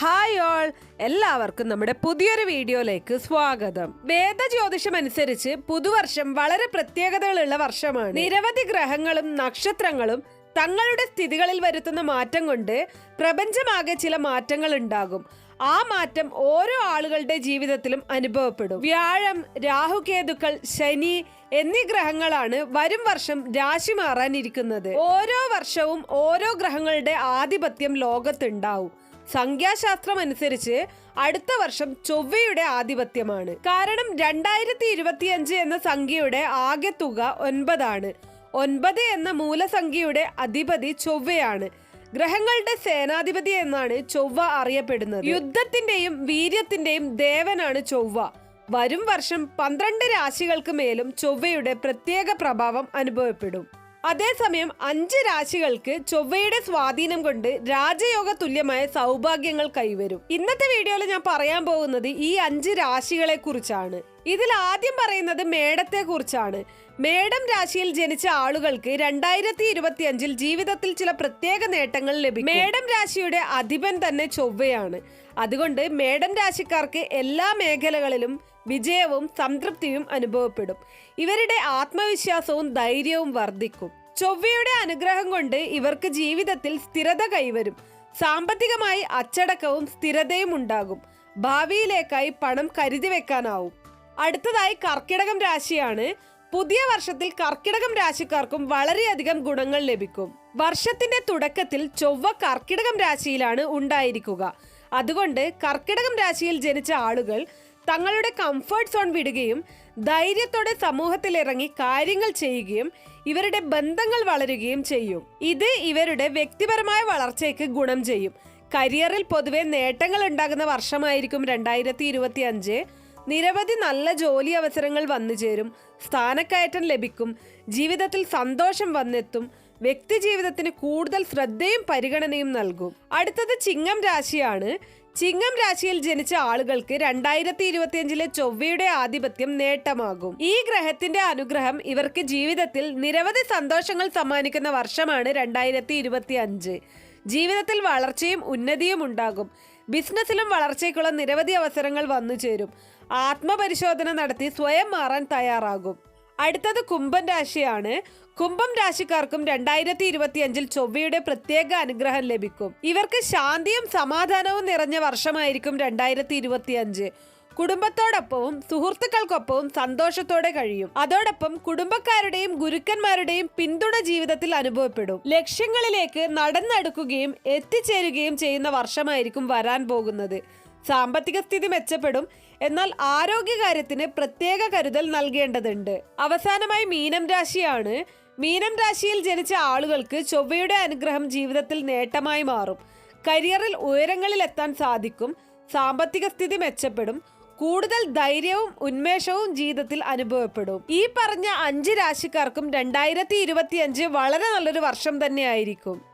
Hi all. എല്ലാവർക്കും നമ്മുടെ പുതിയൊരു വീഡിയോയിലേക്ക് സ്വാഗതം. വേദജ്യോതിഷം അനുസരിച്ച് പുതുവർഷം വളരെ പ്രത്യേകതകളുള്ള വർഷമാണ്. നിരവധി ഗ്രഹങ്ങളും നക്ഷത്രങ്ങളും തങ്ങളുടെ സ്ഥിതികളിൽ വരുത്തുന്ന മാറ്റം കൊണ്ട് പ്രപഞ്ചമാകെ ചില മാറ്റങ്ങൾ ഉണ്ടാകും. ആ മാറ്റം ഓരോ ആളുകളുടെ ജീവിതത്തിലും അനുഭവപ്പെടും. വ്യാഴം രാഹുകേതുക്കൾ ശനി എന്നീ ഗ്രഹങ്ങളാണ് വരും വർഷം രാശി മാറാനിരിക്കുന്നത്. ഓരോ വർഷവും ഓരോ ഗ്രഹങ്ങളുടെ ആധിപത്യം ലോകത്തുണ്ടാവും. സംഖ്യാശാസ്ത്രം അനുസരിച്ച് അടുത്ത വർഷം ചൊവ്വയുടെ ആധിപത്യമാണ്. കാരണം രണ്ടായിരത്തി ഇരുപത്തിയഞ്ച് എന്ന സംഖ്യയുടെ ആകെ തുക ഒൻപതാണ്. ഒൻപത് എന്ന മൂലസംഖ്യയുടെ അധിപതി ചൊവ്വയാണ്. ഗ്രഹങ്ങളുടെ സേനാധിപതി എന്നാണ് ചൊവ്വ അറിയപ്പെടുന്നത്. യുദ്ധത്തിന്റെയും വീര്യത്തിന്റെയും ദേവനാണ് ചൊവ്വ. വരും വർഷം പന്ത്രണ്ട് രാശികൾക്ക് മേലും ചൊവ്വയുടെ പ്രത്യേക പ്രഭാവം അനുഭവപ്പെടും. അതേസമയം അഞ്ച് രാശികൾക്ക് ചൊവ്വയുടെ സ്വാധീനം കൊണ്ട് രാജയോഗ തുല്യമായ സൗഭാഗ്യങ്ങൾ കൈവരും. ഇന്നത്തെ വീഡിയോയിൽ ഞാൻ പറയാൻ പോകുന്നത് ഈ അഞ്ച് രാശികളെ കുറിച്ചാണ്. ഇതിൽ ആദ്യം പറയുന്നത് മേടത്തെ കുറിച്ചാണ്. മേടം രാശിയിൽ ജനിച്ച ആളുകൾക്ക് രണ്ടായിരത്തി ഇരുപത്തി അഞ്ചിൽ ജീവിതത്തിൽ ചില പ്രത്യേക നേട്ടങ്ങൾ ലഭിക്കും. മേടം രാശിയുടെ അധിപൻ തന്നെ ചൊവ്വയാണ്. അതുകൊണ്ട് മേടം രാശിക്കാർക്ക് എല്ലാ മേഖലകളിലും വിജയവും സംതൃപ്തിയും അനുഭവപ്പെടും. ഇവരുടെ ആത്മവിശ്വാസവും ധൈര്യവും വർദ്ധിക്കും. ചൊവ്വയുടെ അനുഗ്രഹം കൊണ്ട് ഇവർക്ക് ജീവിതത്തിൽ സ്ഥിരത കൈവരും. സാമ്പത്തികമായി അച്ചടക്കവും സ്ഥിരതയും ഉണ്ടാകും. ഭാവിയിലേക്കായി പണം കരുതി വെക്കാനാവും. അടുത്തതായി കർക്കിടകം രാശിയാണ്. പുതിയ വർഷത്തിൽ കർക്കിടകം രാശിക്കാർക്കും വളരെയധികം ഗുണങ്ങൾ ലഭിക്കും. വർഷത്തിന്റെ തുടക്കത്തിൽ ചൊവ്വ കർക്കിടകം രാശിയിലാണ് ഉണ്ടായിരിക്കുക. അതുകൊണ്ട് കർക്കിടകം രാശിയിൽ ജനിച്ച ആളുകൾ തങ്ങളുടെ കംഫർട്ട് സോൺ വിടുകയും ധൈര്യത്തോടെ സമൂഹത്തിൽ ഇറങ്ങി കാര്യങ്ങൾ ചെയ്യുകയും ഇവരുടെ ബന്ധങ്ങൾ വളരുകയും ചെയ്യും. ഇത് ഇവരുടെ വ്യക്തിപരമായ വളർച്ചയ്ക്ക് ഗുണം ചെയ്യും. കരിയറിൽ പൊതുവെ നേട്ടങ്ങൾ ഉണ്ടാകുന്ന വർഷമായിരിക്കും രണ്ടായിരത്തി ഇരുപത്തി അഞ്ച് നിരവധി നല്ല ജോലി അവസരങ്ങൾ വന്നു ചേരും സ്ഥാനക്കയറ്റം ലഭിക്കും. ജീവിതത്തിൽ സന്തോഷം വന്നെത്തും. വ്യക്തി ജീവിതത്തിന് കൂടുതൽ ശ്രദ്ധയും പരിഗണനയും നൽകും. അടുത്തത് ചിങ്ങം രാശിയാണ്. ചിങ്ങം രാശിയിൽ ജനിച്ച ആളുകൾക്ക് രണ്ടായിരത്തി ഇരുപത്തിയഞ്ചിലെ ചൊവ്വയുടെ ആധിപത്യം നേട്ടമാകും. ഈ ഗ്രഹത്തിന്റെ അനുഗ്രഹം ഇവർക്ക് ജീവിതത്തിൽ നിരവധി സന്തോഷങ്ങൾ സമ്മാനിക്കുന്ന വർഷമാണ് രണ്ടായിരത്തി ഇരുപത്തി അഞ്ച് ജീവിതത്തിൽ വളർച്ചയും ഉന്നതിയും ഉണ്ടാകും. ബിസിനസ്സിലും വളർച്ചയ്ക്കുള്ള നിരവധി അവസരങ്ങൾ വന്നു ചേരും ആത്മപരിശോധന നടത്തി സ്വയം മാറാൻ തയ്യാറാകും. അടുത്തത് കുംഭം രാശിയാണ്. കുംഭം രാശിക്കാർക്കും രണ്ടായിരത്തി ഇരുപത്തിയഞ്ചിൽ ചൊവ്വയുടെ പ്രത്യേക അനുഗ്രഹം ലഭിക്കും. ഇവർക്ക് ശാന്തിയും സമാധാനവും നിറഞ്ഞ വർഷമായിരിക്കും രണ്ടായിരത്തി ഇരുപത്തിയഞ്ച് കുടുംബത്തോടൊപ്പവും സുഹൃത്തുക്കൾക്കൊപ്പവും സന്തോഷത്തോടെ കഴിയും. അതോടൊപ്പം കുടുംബക്കാരുടെയും ഗുരുക്കന്മാരുടെയും പിന്തുണ ജീവിതത്തിൽ അനുഭവപ്പെടും. ലക്ഷ്യങ്ങളിലേക്ക് നടന്നെടുക്കുകയും എത്തിച്ചേരുകയും ചെയ്യുന്ന വർഷമായിരിക്കും വരാൻ പോകുന്നത്. സാമ്പത്തിക സ്ഥിതി മെച്ചപ്പെടും. എന്നാൽ ആരോഗ്യകാര്യത്തിന് പ്രത്യേക കരുതൽ നൽകേണ്ടതുണ്ട്. അവസാനമായി മീനം രാശിയാണ്. മീനം രാശിയിൽ ജനിച്ച ആളുകൾക്ക് ചൊവ്വയുടെ അനുഗ്രഹം ജീവിതത്തിൽ നേട്ടമായി മാറും. കരിയറിൽ ഉയരങ്ങളിൽ എത്താൻ സാധിക്കും. സാമ്പത്തിക സ്ഥിതി മെച്ചപ്പെടും. കൂടുതൽ ധൈര്യവും ഉന്മേഷവും ജീവിതത്തിൽ അനുഭവപ്പെടും. ഈ പറഞ്ഞ അഞ്ച് രാശിക്കാർക്കും രണ്ടായിരത്തി വളരെ നല്ലൊരു വർഷം തന്നെയായിരിക്കും.